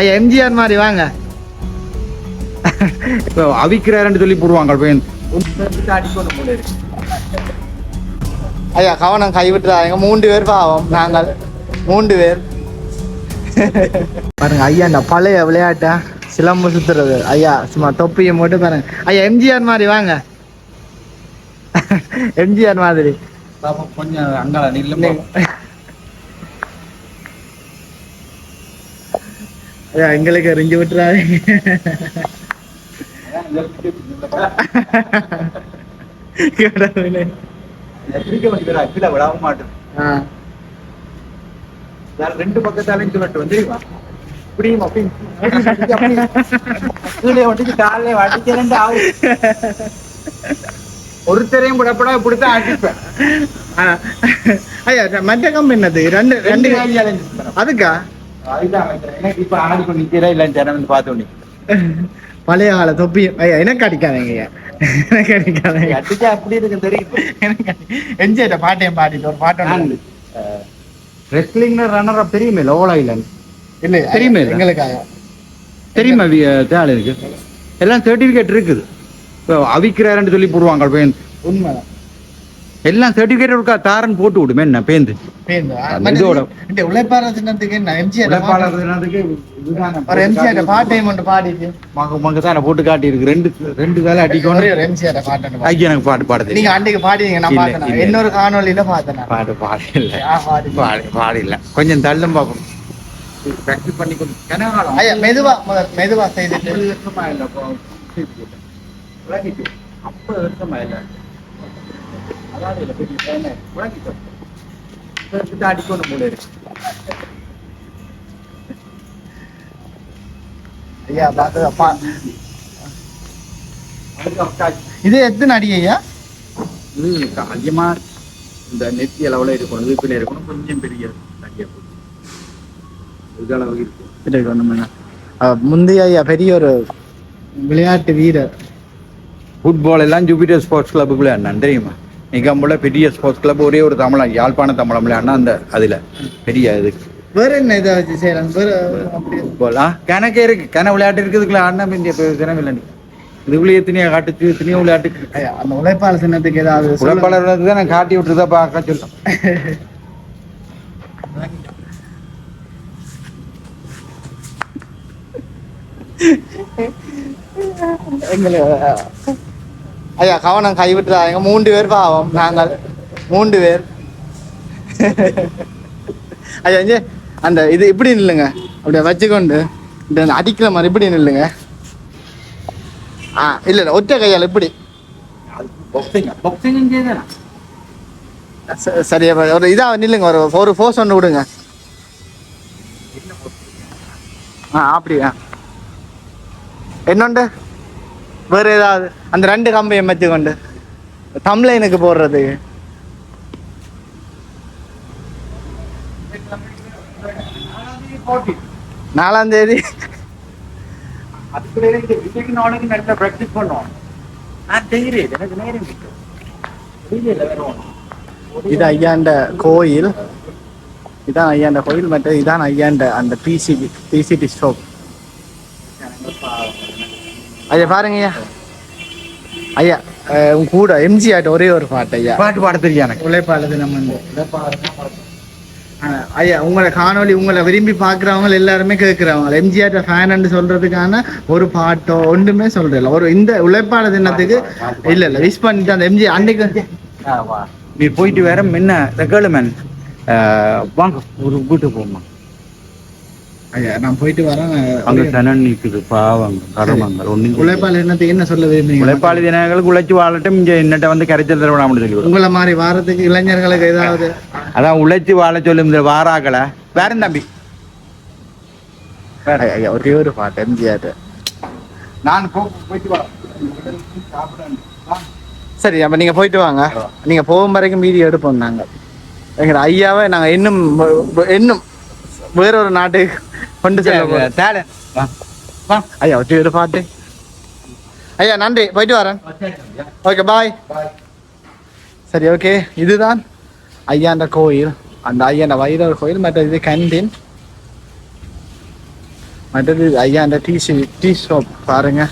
ஐயா எம்ஜிஆர் மாதிரி வாங்க. இப்போ அவிக்கிறாருன்னு சொல்லி போடுவாங்க ஐயா கவனம் கைவிட்டுறாங்க மூன்று பேர் பாவம் நாங்கள் மூன்று பேர். பாருங்க ஐயா இந்த பழைய விளையாட்டா சிலம்பு சுத்துறது. ஐயா சும்மா தொப்பியை மட்டும் பாருங்க. ஐயா எம்ஜிஆர் மாதிரி வாங்க. எம்ஜிஆர் மாதிரி. பாப்பா கொஞ்சம் அங்கால நில்லுங்க ஐயா எங்களுக்கு எரிஞ்சு விட்டுறாரு விடாம மாட்டேன். ரெண்டு பக்கத்தாலையும் சொல்லட்டு வந்துருவா இப்படியும் அப்படி காலில் வடிச்சு ஆகும் ஒருத்தரையும் விடப்படா இப்படித்தான் அடிப்பேன். ஐயா மற்ற கம்பெனி என்னது? ரெண்டு ரெண்டு அதுக்கா? இப்ப ஆடி நிக்கிறா இல்ல ஜனம் பார்த்தோன்னே பழைய கால தொப்பி. ஐயா எனக்கு அடிக்காதீங்க எனக்கு அடிக்காதீங்க. அடிச்சா அப்படி இருக்கு தெரியும்? எனக்கு எம்ஜிஆர் பாட்டையும் பாடிட்டு ஒரு பாட்டு ரெஸ்லிங் ரன்னர் அப் தெரியுமே லோவல் ஐலண்ட் இல்ல தெரியுமே? எங்களுக்காக. தெரியுமா தேவை இருக்கு. எல்லாம் சர்டிபிகேட் இருக்குது. அவிக்கிறாருன்னு சொல்லி போடுவாங்க உண்மைதான் எல்லாம் சர்டிபிகேட் இருக்கா? தாரன் போட்டு விடுமே என்ன பேந்து. இதோட- இந்த உழைப்பாளர் சின்னத்துக்கு என்ன எம்ஜிஆர் உழைப்பாளர் தினத்துக்கு இதுதானே ஒரு எம்ஜிஆர் பாட்டையும் மட்டும் பாடிட்டு. மங்க மங்க தான் போட்டு காட்டி இருக்கு ரெண்டு ரெண்டு வேலை அடிக்கணும் எம்ஜிஆர் பாட்டு ஐயா எனக்கு பாட்டு பாட நீங்க தெரியும் அன்னைக்கு பாடிங்க நான் பார்த்தேன். இன்னொரு காணொளியில பார்த்தேன். நான். பாடு இல்ல பாடி. பாடு இல்ல கொஞ்சம் தள்ளும் ஐயா மெதுவா மெதுவா செய்துட்டு ஐம்பது வருஷமா இல்ல அப்போ உலகிட்டு. ஐம்பது வருஷமா இல்ல அதாவது இல்ல பெரிய உலகிட்டு. அடிக்கணும் போல இருக்கு ஐயா பார்த்து அப்பா. இது எத்தனை அடி ஐயா? இது அதிகமா இந்த நெத்தி அளவுல இருக்கணும். பிள்ளை இருக்கணும். கொஞ்சம் பெரிய தடியா போட்டு. இது அளவு இருக்கும் முந்தைய ஐயா பெரிய ஒரு விளையாட்டு வீரர். ஃபுட்பால் எல்லாம் ஜூபிட்டர் ஸ்போர்ட்ஸ் கிளப்புக்குள்ள அண்ணன் தெரியுமா? நிகம்புல பெரிய ஸ்போர்ட்ஸ் கிளப் ஒரே ஒரு தமிழன் யாழ்ப்பாண தமிழம்ல அண்ணா அந்த அதுல. பெரிய இது. வேற என்ன இதை செய்யறாங்க வேற ஃபுட்பால் ஆ? கணக்கே இருக்கு. கன விளையாட்டு இருக்குதுக்குள்ள அண்ணா இந்தியா கிணம் இல்லை இதுக்குள்ளே எத்தனையோ காட்டுக்கு எத்தனையோ விளையாட்டுக்கு ஐயா அந்த உழைப்பாளர் சின்னத்துக்கு ஏதாவது. உழைப்பாளர் தான் நான் காட்டி விட்டுருதா பார்க்க சொல்லும். எங்களை ஐயா கவனம் கைவிட்டுறாங்க மூன்று பேர் பாவம் நாங்கள் மூன்று பேர் ஐயா இங்கே அந்த இது இப்படி நில்லுங்க அப்படியே வச்சுக்கொண்டு அடிக்கிற மாதிரி இப்படி நில்லுங்க ஆ இல்லை இல்லை ஒற்றை கையால் இப்படி சரியா ஒரு இதாக நில்லுங்க ஒரு ஒரு ஃபோர்ஸ் ஒன்று விடுங்க ஆ அப்படியா என்னண்டு வேற ஏதாவது அந்த ரெண்டு கம்பையை மத்தி கொண்டு தம்லைனுக்கு போடுறதுக்கு. நாலாம் தேதி. இது ஐயாண்ட கோயில். இதான் ஐயாண்ட கோயில் மற்ற இதான் ஐயாண்ட அந்த பிசிபி பிசிடி ஸ்டோப் ஐயா பாருங்க ஐயா ஐயா உங்க கூட எம்ஜிஆர்ட்ட ஒரே ஒரு பாட்டு ஐயா பாட்டு பாட தெரியும் எனக்கு உழைப்பாளது நம்ம ஐயா உங்களை காணொளி உங்களை விரும்பி பார்க்குறவங்க எல்லாருமே கேட்குறவங்க எம்ஜிஆர் ஃபேன் சொல்றதுக்கான ஒரு பாட்டோ ஒன்றுமே சொல்றதில்ல ஒரு இந்த உழைப்பாளர் தினத்துக்கு இல்ல இல்ல விஷ் பண்ணிட்டு அந்த எம்ஜிஆர் அன்னைக்கு நீ போயிட்டு வேற முன்ன ரெகலுமேன் வாங்க ஒரு வீட்டுக்கு போமா ஐயா நான் போயிட்டு வரேன். அங்க சனன் நிக்குது பாவங்க கடமாங்க ஒன்றும் உழைப்பாளர் தினத்துக்கு என்ன சொல்ல விரும்புறீங்க? உழைப்பாளி தினங்களுக்கு உழைச்சு வாழட்டும் இங்க என்னட்ட வந்து கரைச்சல் தரவிடாமல் சொல்லி உங்களை மாதிரி வாரத்துக்கு இளைஞர்களுக்கு ஏதாவது? அதான் உழைச்சு வாழ சொல்லும் இந்த வாராக்களை. வேற தம்பி? ஐயா, ஐயா ஒரே ஒரு பாட்டு எம்ஜிஆர் நான் போ போயிட்டு வா. சரி அப்ப நீங்க போயிட்டு வாங்க. நீங்க போகும் வரைக்கும் வீடியோ எடுப்போம் நாங்க. எங்க ஐயாவை நாங்க இன்னும் இன்னும் வேறொரு நாட்டுக்கு கொண்டு செல்ல. தேலை ஐயா ஒரு பாட்டு ஐயா நன்றி போயிட்டு வரேன் ஓகே பாய் சரி ஓகே இதுதான் ஐயாண்ட கோயில் அந்த ஐயா வைரவர் கோயில் மற்றது இது கேண்டீன் மற்றது ஐயா அந்த டீ டீ ஷாப் பாருங்க